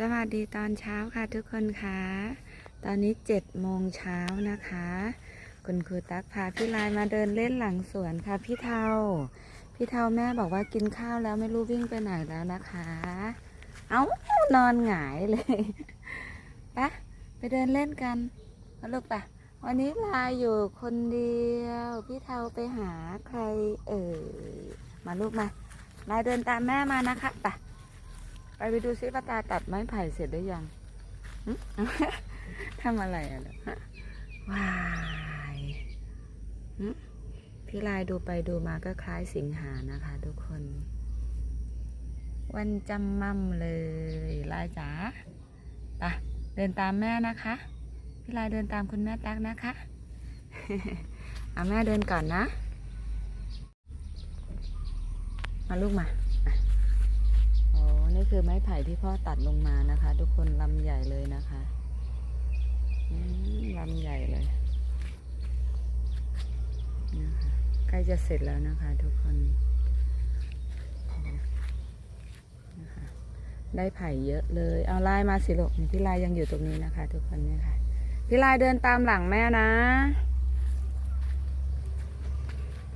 สวัสดีตอนเช้าค่ะทุกคนคะตอนนี้เจ็ดโมงเช้านะคะ คุณครูตั๊กพาพี่ลายมาเดินเล่นหลังสวนค่ะพี่เทาพี่เทาแม่บอกว่ากินข้าวแล้วไม่รู้วิ่งไปไหนแล้วนะคะ เอานอนหงายเลยปะไปเดินเล่นกันมาลูกปะวันนี้ลายอยู่คนเดียว พี่เทาไปหาใครเอ่ยมาลูกมาลายเดินตามแม่มานะคะปะ ไปไปดูซิป้าตาตัดไม้ไผ่เสร็จหรือยังทำอะไรอะว้ายพี่ลายดูไปดูมาก็คล้ายสิงหานะคะทุกคน วันจำมั่มเลย ลายจ๋าไปเดินตามแม่นะคะ พี่ลายเดินตามคุณแม่ตักนะคะเอาแม่เดินก่อนนะ มาลูกมา โอ้นี่คือไม้ไผ่ที่พ่อตัดลงมานะคะ ทุกคนลำใหญ่เลยนะคะลำใหญ่เลยนะคะใกล้จะเสร็จแล้วนะคะ ทุกคนนะคะได้ไผ่เยอะเลย เอาลายมาสิลูกพี่ลายยังอยู่ตรงนี้นะคะ ทุกคนเนี่ยค่ะพี่ลายเดินตามหลังแม่นะ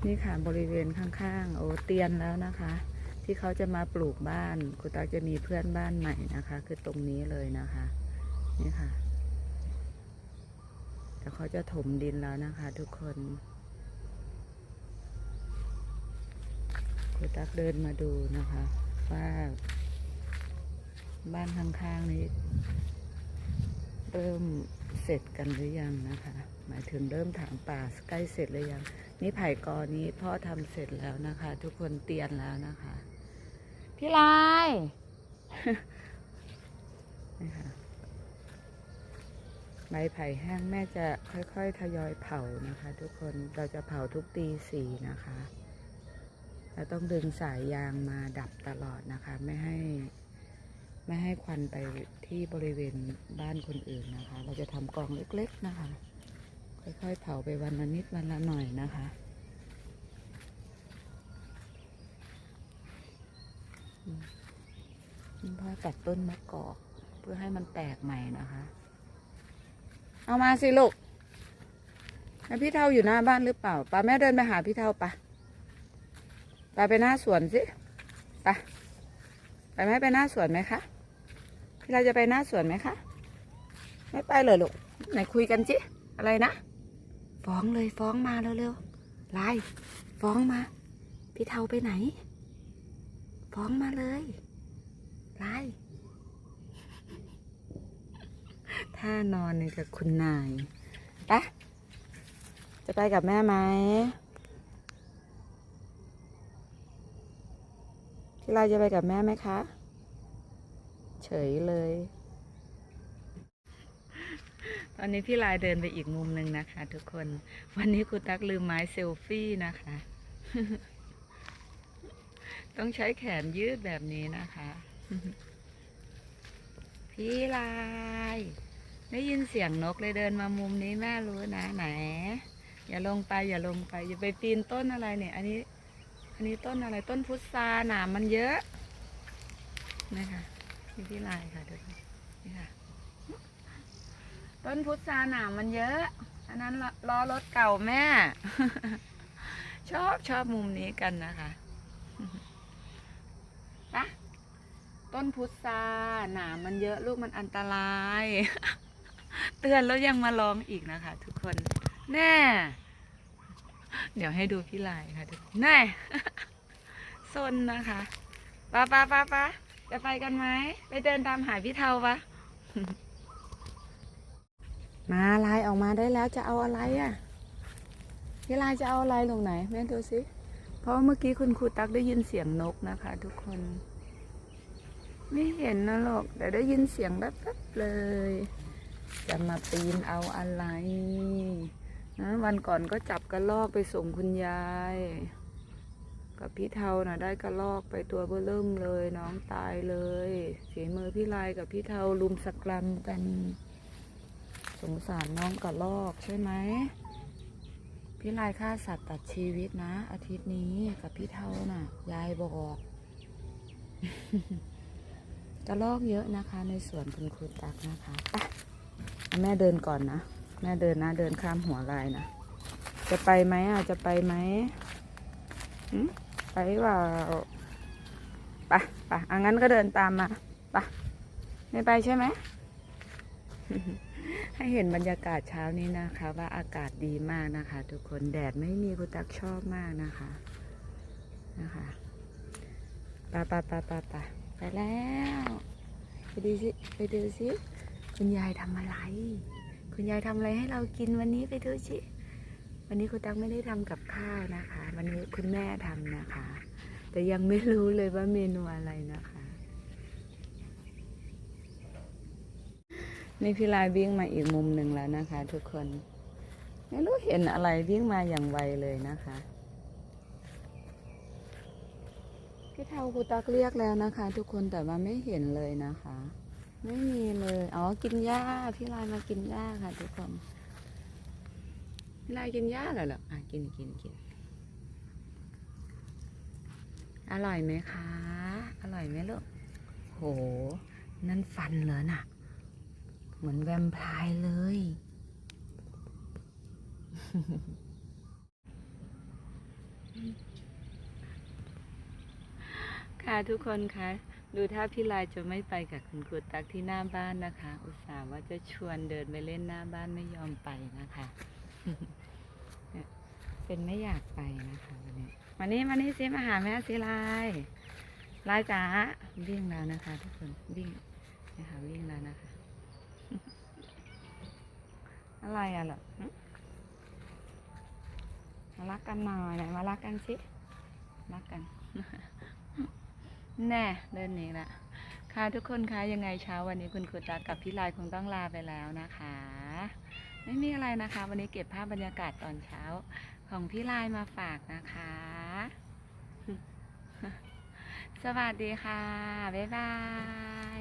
นี่ค่ะบริเวณข้างๆ โอ้เตียนแล้วนะคะ ที่เขาจะมาปลูกบ้านคุณตาจะมีเพื่อนบ้านใหม่นะคะ คือตรงนี้เลยนะคะ นี่ค่ะ แต่เขาจะถมดินแล้วนะคะ ทุกคนคุณตักเดินมาดูนะคะ ว่าบ้านข้างๆนี้ เริ่มเสร็จกันหรือยังนะคะ หมายถึงเริ่มถางป่าใกล้เสร็จหรือยังนี่ไผ่กอนี้พ่อทำเสร็จแล้วนะคะ ทุกคนเตียนแล้วนะคะ พี่ลายใบไผ่แห้งแม่จะค่อยๆ ทยอยเผานะคะ ทุกคนเราจะเผาทุกตีสี่นะคะเราต้องดึงสายยางมาดับตลอดนะคะ ไม่ให้ ไม่ให้ควันไปที่บริเวณบ้านคนอื่นนะคะ เราจะทำกองเล็กๆนะคะ ค่อยๆ เผาไปวันละนิดวันละหน่อยนะคะ คุณพ่อตัดต้นมะกอก เพื่อให้มันแตกใหม่นะคะ เอามาสิลูกพี่เท่าอยู่หน้าบ้านหรือเปล่าป้าแม่เดินไปหาพี่เท่าปะไปไปหน้าสวนสิไปไปไหมไปหน้าสวนไหมคะพี่เราจะไปหน้าสวนไหมคะ ไม่ไปเลยลูกไหนคุยกันจิอะไรนะ ฟ้องเลยฟ้องมาเร็วๆไลน์ฟ้องมา พี่เท่าไปไหน ฟ้องมาเลยไล่ท่านอนนี่กับคุณนายปะจะไปกับแม่ไหมพี่ลาจะไปกับแม่ไหมคะ เฉยเลย ตอนนี้พี่ลายเดินไปอีกมุมหนึ่งนะคะทุกคน วันนี้ครูตักลืมไม้เซลฟี่นะคะ ต้องใช้แขนยืดแบบนี้นะคะ พี่ลาย ได้ยินเสียงนกเลยเดินมามุมนี้แม่รู้นะไหน อย่าลงไปอย่าลงไป อย่าไปปีนต้นอะไรเนี่ย อันนี้ อันนี้ต้นอะไรต้นพุทราหนามมันเยอะนะคะนี่พี่ลายค่ะดูนี่ค่ะ ต้นพุทราหนามมันเยอะ อันนั้นล้อรถเก่าแม่ ชอบชอบมุมนี้กันนะคะ ปะต้นพุทราหนามมันเยอะลูกมันอันตราย เตือนแล้วยังมาลองอีกนะคะ ทุกคนแน่ เดี๋ยวให้ดูพี่ลายค่ะทุกคนแน่ซนนะคะป้าป้าป้าป้าจะไปกันไหมไปเดินตามหาพี่เทาปะมาลายออกมาได้แล้วจะเอาอะไรอะพี่ลายจะเอาอะไรลงไหนแม่ดูสิ ราะเมื่อกี้คุณครูตักได้ยินเสียงนกนะคะ ทุกคน ไม่เห็นนะหรอก แต่ได้ยินเสียงแป๊บๆเลย จะมาปีนเอาอะไรนะวันก่อนก็จับกระลอกไปส่งคุณยาย กับพี่เทาน่ะได้กระลอกไปตัวเบ้อเริ่มเลย น้องตายเลยฝีมือพี่ลายกับพี่เทาลุมสกรัมกัน สงสารน้องกระลอกใช่ไหม พี่ลายฆ่าสัตว์ตัดชีวิตนะ อาทิตย์นี้กับพี่เท่าน่ะ ยายบอกชกระลอกเยอะนะคะ ในสวนคุณครูตักนะคะไปแม่เดินก่อนนะ แม่เดินนะเดินข้ามหัวลายนะ จะไปไหมอะ จะไปไหมไปเปล่าปไปอังั้นก็เดินตามมาไปไม่ไปใช่ไหม ให้เห็นบรรยากาศเช้านี้นะคะ ว่าอากาศดีมากนะคะ ทุกคนแดดไม่มีคุณตักชอบมากนะคะนะคะปไปไปไปไปไปแล้ว ไปดูสิไปดูสิคุณยายทำอะไร คุณยายทำอะไรให้เรากินวันนี้ไปดูสิวันนี้คุณตักไม่ได้ทำกับข้าวนะคะ วันนี้คุณแม่ทำนะคะ แต่ยังไม่รู้เลยว่าเมนูอะไรนะคะ นี่พี่ลายวิ่งมาอีกมุมหนึ่งแล้วนะคะ ทุกคน ไม่รู้เห็นอะไรวิ่งมาอย่างไวเลยนะคะ พี่เทาครูตักเรียกแล้วนะคะ ทุกคนแต่ว่าไม่เห็นเลยนะคะ ไม่มีเลยอ๋อกินหญ้าพี่ลายมากินหญ้าค่ะ ทุกคนพี่ลายกินหญ้าเหรอเหรออะกินกินกินอร่อยไหมคะ อร่อยไหมลูกโห นั่นฟันเหรอน่ะ เหมือนแวมไพร์เลย ค่ะทุกคนคะดูถ้าพี่ลายจะไม่ไปกับคุณครูตักที่หน้าบ้านนะคะ อุตส่าห์ว่าจะชวนเดินไปเล่นหน้าบ้านไม่ยอมไปนะคะ เป็นไม่อยากไปนะคะวันนี้มานี่มานี่สิมาหาแม่สิลายลายจ๋าวิ่งแล้วนะคะ ทุกคนวิ่งนะคะวิ่งแล้วนะคะ อะไรอะเหรอมารักกันหน่อยไหนมารักกันสิรักกัน แน่เดินนี้ละค่ะทุกคนคะยังไงเช้าวันนี้คุณครูตากับพี่ลายคงต้องลาไปแล้วนะคะ ไม่มีอะไรนะคะ วันนี้เก็บภาพบรรยากาศตอนเช้าของพี่ลายมาฝากนะคะ สวัสดีค่ะ บ๊ายบา